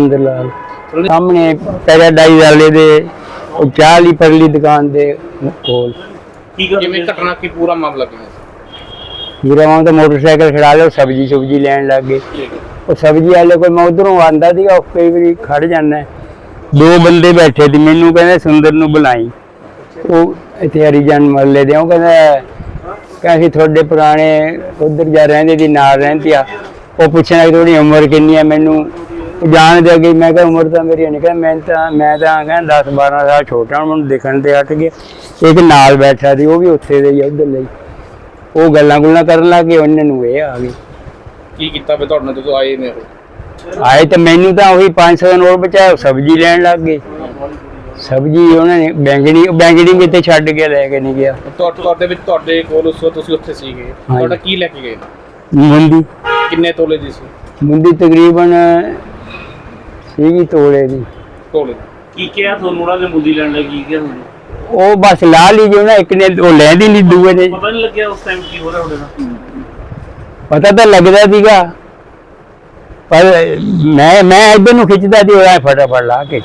ਸੁੰਦਰ ਲਾਲ। ਸਾਹਮਣੇ ਪੈਰਾਡਾਈਜ਼ ਵਾਲੇ ਦੇ ਉਹ ਚਾਹ ਪਰਲੀ ਦੁਕਾਨ ਦੇ ਕੋਲ। ਕੀ ਕਰ ਕਿਵੇਂ ਘਟਨਾ ਕੀ ਪੂਰਾ ਮਾਮਲਾ ਕਿਵੇਂ? ਹੀਰਾਵਾਂ ਦਾ ਮੋਟਰਸਾਈਕਲ ਖੜਾ ਲਿਆ ਸਬਜ਼ੀ ਸੁਬਜੀ ਲੈਣ ਲੱਗ ਗਏ। ਉਹ ਸਬਜ਼ੀ ਵਾਲੇ ਕੋਈ ਮੈਂ ਉਧਰੋਂ ਆਂਦਾ ਸੀਗਾ ਉਹ ਕਈ ਵਾਰੀ ਖੜ ਜਾਂਦਾ। ਦੋ ਬੰਦੇ ਬੈਠੇ ਸੀ ਮੈਨੂੰ ਕਹਿੰਦੇ ਸੁੰਦਰ ਨੂੰ ਬੁਲਾਈ। ਉਹ ਇੱਥੇ ਹਰੀਜਨ ਮਹੱਲੇ ਦੇ ਉਹ ਕਹਿੰਦਾ ਕਹਿੰਦੇ ਤੁਹਾਡੇ ਪੁਰਾਣੇ ਉਧਰ ਜਾ ਰਹਿੰਦੇ ਦੀ ਨਾਲ ਰਹਿੰਦੀ ਆ? ਉਹ ਪੁੱਛਣਾ ਕਿ ਤੁਹਾਡੀ ਉਮਰ ਕਿੰਨੀ ਆ? ਮੈਨੂੰ ਉਹ ਜਾਣਦੇ ਅੱਗੇ ਮੈਂ ਕਿਹਾ ਉਮਰ ਤਾਂ ਮੇਰੀ ਨਹੀਂ ਕਹਿੰਦਾ ਮੈਂ ਤਾਂ ਮੈਂ ਤਾਂ ਕਹਿੰਦਾ 10 12 ਸਾਲ ਛੋਟਾ ਮੈਨੂੰ ਦੇਖਣ ਤੇ ਹਟ ਗਿਆ ਇੱਕ ਨਾਲ ਬੈਠਾ ਸੀ ਉਹ ਵੀ ਉੱਥੇ ਦੇ ਹੀ ਉਧਰ ਲਈ। ਉਹ ਗੱਲਾਂ ਗੁੱਲਾਂ ਕਰਨ ਲੱਗੇ ਉਹਨਾਂ ਨੂੰ ਇਹ ਆ ਗਏ ਕੀ ਕੀਤਾ ਫੇ ਤੁਹਾਡੇ ਨਾਲ ਜਦੋਂ ਆਏ ਨੇ ਉਹ? ਆਏ ਤਾਂ ਮੈਨੂੰ ਤਾਂ ਉਹੀ 500 ਦਾ ਨੋਟ ਬਚਾਇਆ ਸਬਜ਼ੀ ਲੈਣ ਲੱਗ ਗਏ। ਸਬਜ਼ੀ ਉਹਨਾਂ ਨੇ ਬੈਂਗਣੀ ਬੈਂਗਣੀ ਵੀ ਇੱਥੇ ਛੱਡ ਕੇ ਲੈ ਕੇ ਨਹੀਂ ਗਿਆ। ਤੁਹਾ- ਤੁਹਾਡੇ ਵਿੱਚ ਤੁਹਾਡੇ ਕੋਲ ਉਸ ਵਕਤ ਤੁਸੀਂ ਉੱਥੇ ਸੀਗੇ। ਤੁਹਾਡਾ ਕੀ ਲੈ ਕੇ ਗਏ? ਮੁੰਦੀ ਕਿੰਨੇ ਤੋਲੇ ਦੀ ਸੀ? ਮੁੰਦੀ ਤਕਰੀਬਨ ਸੀਗੀ ਤੋਲੇ ਦੀ ਤੋਲੇ। ਕੀ ਕਿਹਾ ਤੁਹਾਨੂੰ? ਉਹਨਾਂ ਨੇ ਮੁੰਦੀ ਲੈਣ ਲਈ ਕੀ ਕਿਹਾ ਤੁਹਾਨੂੰ? ਉਹ ਬਸ ਲਾ ਲਈ ਜੋ ਨਾ ਇੱਕ ਨੇ ਉਹ ਲੈਂਦੀ ਨਹੀਂ ਦੂਏ ਨੇ। ਪਤਾ ਨਹੀਂ ਲੱਗਿਆ ਉਸ ਟਾਈਮ ਕੀ ਹੋ ਰਿਹਾ ਤੁਹਾਡੇ ਨਾਲ? ਪਤਾ ਤਾਂ ਲੱਗਦਾ ਸੀਗਾ। ਪਰ ਮੈਂ ਮੈਂ ਇੱਧਰ ਨੂੰ ਖਿੱਚਦਾ ਸੀ ਉਹ ਐਂ ਫਟਾਫਟ ਲਾ ਕੇ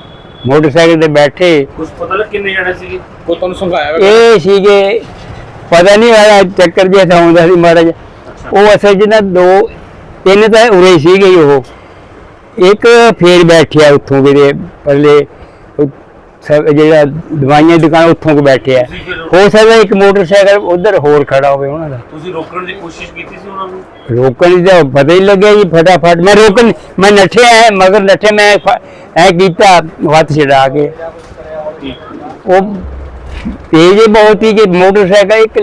ਮੋਟਰਸਾਈਕਲ ਤੇ ਬੈਠੇ। ਕੁਝ ਪਤਾ ਲੱਗ ਕਿੰਨੇ ਜਣੇ ਸੀਗੇ? ਕੋਈ ਤੁਹਾਨੂੰ ਸੰਘਾਇਆ ਹੋਇਆ? ਇਹ ਸੀਗੇ ਪਤਾ ਨਹੀਂ ਆਇਆ ਚੱਕਰ ਜਿਹਾ ਤਾਂ ਆਉਂਦਾ ਸੀ ਮਹਾਰਾਜ ਉਹ ਅਸਲ 'ਚ ਨਾ ਦੋ ਤਿੰਨ ਤਾਂ ਉਰੇ ਸੀਗੇ ਹੀ ਉਹ। ਇੱਕ ਫੇਰ ਬੈਠਿਆ ਉੱਥੋਂ ਵੀਰੇ ਪਹਿਲੇ ਜਿਹੜਾ ਦਵਾਈਆਂ ਦੀ ਦੁਕਾਨ ਉੱਥੋਂ ਕੋ ਬੈਠਿਆ ਹੋ ਸਕਦਾ ਇੱਕ ਮੋਟਰਸਾਈਕਲ ਉਧਰ ਹੋਰ ਖੜਾ ਹੋਵੇ ਉਹਨਾਂ ਦਾ। ਤੁਸੀਂ ਰੋਕਣ ਦੀ ਕੋਸ਼ਿਸ਼ ਕੀਤੀ ਸੀ ਉਹਨਾਂ ਨੂੰ? ਰੋਕਣ ਦਾ ਪਤਾ ਹੀ ਲੱਗਿਆ ਜੀ ਫਟਾਫਟ। ਮੈਂ ਰੋਕਣ ਮੈਂ ਨੱਠਿਆ ਮਗਰ ਨੱਠੇ ਮੈਂ ਐ ਕੀਤਾ ਹੱਥ ਛਡਾ ਕੇ। ਉਹ ਤੇਜ਼ ਬਹੁਤ ਹੀ ਕਿ ਮੋਟਰਸਾਈਕਲ ਇੱਕ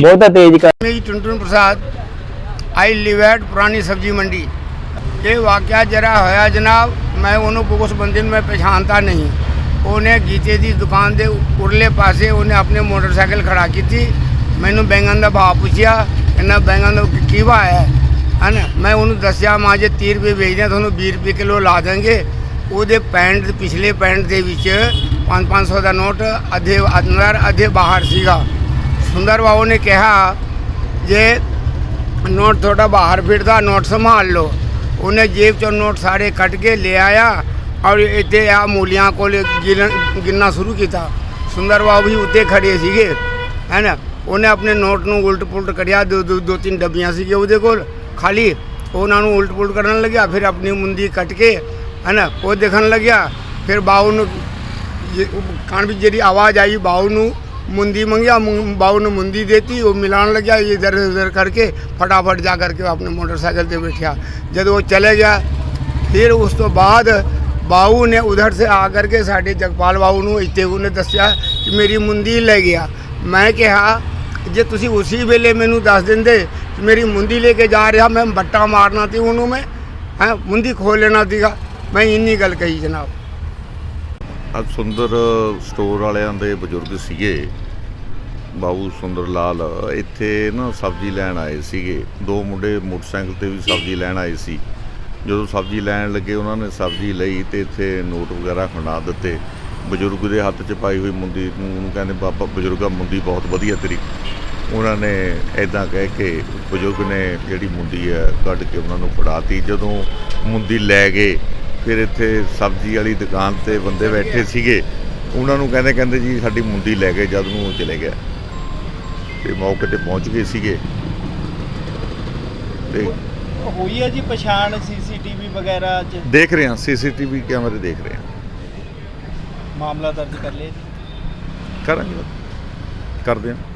ਬਹੁਤਾ ਤੇਜ਼ ਕਰ ਜੀ ਟੁੰਟੁਨ ਪ੍ਰਸਾਦ ਆਈ ਲਿਵ ਐਟ ਪੁਰਾਣੀ ਸਬਜ਼ੀ ਮੰਡੀ। ये वाक़ जरा होया जनाब मैं ਉਹਨੂੰ ਉਸ ਬੰਦੇ ਨੂੰ ਮੈਂ ਪਛਾਣਦਾ ਨਹੀਂ ਉਹਨੇ ਗੀਤੇ ਦੀ ਦੁਕਾਨ ਦੇ ਉਰਲੇ ਪਾਸੇ ਉਹਨੇ ਆਪਣੇ ਮੋਟਰਸਾਈਕਲ ਖੜਾ ਕੀਤੀ ਮੈਨੂੰ ਬੈਂਗਣ ਦਾ ਭਾਅ ਪੁੱਛਿਆ ਕਹਿੰਦਾ ਬੈਂਗਣ ਦਾ ਕੀ ਭਾਅ ਹੈ ਹਨ ਮੈਂ ਉਹਨੂੰ ਦੱਸਿਆ ਮਾਂ ਜੇ 30 ਰੁਪਏ ਵੇਚਦੇ ਹਾਂ, ਤੁਹਾਨੂੰ 20 ਰੁਪਏ ਕਿਲੋ ਲਾ ਦਾਂਗੇ ਉਹਦੇ ਪੈਂਟ ਪਿਛਲੇ ਪੈਂਟ ਦੇ ਵਿੱਚ 5-500 ਦਾ ਨੋਟ ਅੱਧੇ ਅੰਦਰ ਅੱਧੇ ਬਾਹਰ ਸੀਗਾ ਸੁੰਦਰ ਬਾਬੂ ਨੇ ਕਿਹਾ ਜੇ ਨੋਟ ਤੁਹਾਡਾ ਬਾਹਰ ਫਿਰਦਾ ਨੋਟ ਸੰਭਾਲ ਲਓ ਉਹਨੇ ਜੇਬ ਚੋਂ ਨੋਟ ਸਾਰੇ ਕੱਢ ਕੇ ਲੈ ਆਇਆ ਔਰ ਇੱਥੇ ਆ ਮੂਲੀਆਂ ਕੋਲ ਗਿਣਨਾ ਸ਼ੁਰੂ ਕੀਤਾ। ਸੁੰਦਰ ਬਾਬੂ ਵੀ ਉੱਤੇ ਖੜੇ ਸੀਗੇ, ਹੈ ਨਾ? ਉਹਨੇ ਆਪਣੇ ਨੋਟ ਨੂੰ ਉਲਟ ਪੁਲਟ ਕਰਿਆ, ਦੋ ਦੋ ਤਿੰਨ ਡੱਬੀਆਂ ਸੀਗੇ ਉਹਦੇ ਕੋਲ। ਖਾਲੀ ਉਹਨਾਂ ਨੂੰ ਉਲਟ ਪੁਲਟ ਕਰਨ ਲੱਗਿਆ, ਫਿਰ ਆਪਣੀ ਮੁੰਦੀ ਕੱਟ ਕੇ, ਹੈ ਨਾ? ਉਹ ਦੇਖਣ ਲੱਗਿਆ, ਫਿਰ ਬਾਹੂ ਨੂੰ ਕਾਨ ਵਿੱਚ ਜਿਹੜੀ ਆਵਾਜ਼ ਆਈ, ਬਾਹੂ ਨੂੰ मुंदी मंगिया मुं- बाऊ ने मुंदी देती वो मिलान लग गया इधर उधर करके फटाफट जा करके अपने मोटरसाइकिल पे बैठा जब वो चले गया फिर उस तो बाद ਬਾਊ ਨੇ ਉਧਰ ਸੇ ਆ ਕਰਕੇ ਸਾਡੇ ਜਗਪਾਲ ਬਾਊ ਨੂੰ ਇੱਥੇ ਉਹਨੇ ਦੱਸਿਆ ਕਿ ਮੇਰੀ ਮੁੰਦੀ ਲੈ ਗਿਆ ਮੈਂ ਕਿਹਾ ਜੇ ਤੁਸੀਂ ਉਸੇ ਵੇਲੇ ਮੈਨੂੰ ਦੱਸ ਦਿੰਦੇ ਕਿ ਮੇਰੀ ਮੁੰਦੀ ਲੈ ਕੇ ਜਾ ਰਿਹਾ ਮੈਂ ਬੱਟਾ ਮਾਰਨਾ ਸੀ ਉਹਨੂੰ ਮੈਂ ਹੈਂ ਮੁੰਦੀ ਖੋਲ ਲੈਣਾ ਸੀਗਾ ਮੈਂ ਇੰਨੀ ਗੱਲ ਕਹੀ ਜਨਾਬ ਅੱਜ ਸੁੰਦਰ ਸਟੋਰ ਵਾਲਿਆਂ ਦੇ ਬਜ਼ੁਰਗ ਸੀਗੇ। ਬਾਬੂ ਸੁੰਦਰ ਲਾਲ, ਇੱਥੇ ਨਾ ਸਬਜ਼ੀ ਲੈਣ ਆਏ ਸੀਗੇ। ਦੋ ਮੁੰਡੇ ਮੋਟਰਸਾਈਕਲ ਤੇ ਵੀ ਸਬਜ਼ੀ ਲੈਣ ਆਏ ਸੀ। ਜਦੋਂ ਸਬਜ਼ੀ ਲੈਣ ਲੱਗੇ, ਉਹਨਾਂ ਨੇ ਸਬਜ਼ੀ ਲਈ ਤੇ ਇੱਥੇ ਨੋਟ ਵਗੈਰਾ ਖੰਡਾ ਦਿੱਤੇ। ਬਜ਼ੁਰਗ ਦੇ ਹੱਥ 'ਚ ਪਾਈ ਹੋਈ ਮੁੰਦੀ ਨੂੰ ਉਹਨੂੰ ਕਹਿੰਦੇ, ਬਾਬਾ, ਬਜ਼ੁਰਗਾ, ਮੁੰਦੀ ਬਹੁਤ ਵਧੀਆ ਤੇਰੀ। ਉਹਨਾਂ ਨੇ ਐਦਾਂ ਕਹਿ ਕੇ ਬਜ਼ੁਰਗ ਨੇ ਜਿਹੜੀ ਮੁੰਦੀ ਹੈ ਕੱਢ ਕੇ ਉਹਨਾਂ ਨੂੰ ਫੜਾਤੀ। ਜਦੋਂ ਮੁੰਦੀ ਲੈ ਗਏ ਫਿਰ ਇੱਥੇ ਸਬਜ਼ੀ ਵਾਲੀ ਦੁਕਾਨ ਤੇ ਬੰਦੇ ਬੈਠੇ ਸੀਗੇ। ਉਹਨਾਂ ਨੂੰ ਕਹਿੰਦੇ ਕਹਿੰਦੇ ਜੀ ਸਾਡੀ ਮੁੰਦੀ ਲੈ ਗਏ ਜਦ ਨੂੰ ਉਹ ਚਲੇ ਗਿਆ। ਤੇ ਮੌਕੇ ਤੇ ਪਹੁੰਚ ਗਏ ਸੀਗੇ। ਤੇ ਹੋਈ ਹੈ ਜੀ ਪਛਾਣ ਸੀਸੀਟੀਵੀ ਵਗੈਰਾ ਚ? ਦੇਖ ਰਹੇ ਹਾਂ ਸੀਸੀਟੀਵੀ ਕੈਮਰੇ ਦੇਖ ਰਹੇ ਹਾਂ। ਮਾਮਲਾ ਦਰਜ ਕਰ ਲਿਆ ਜੀ। ਕਰਾਂਗੇ। ਕਰਦੇ ਹਾਂ।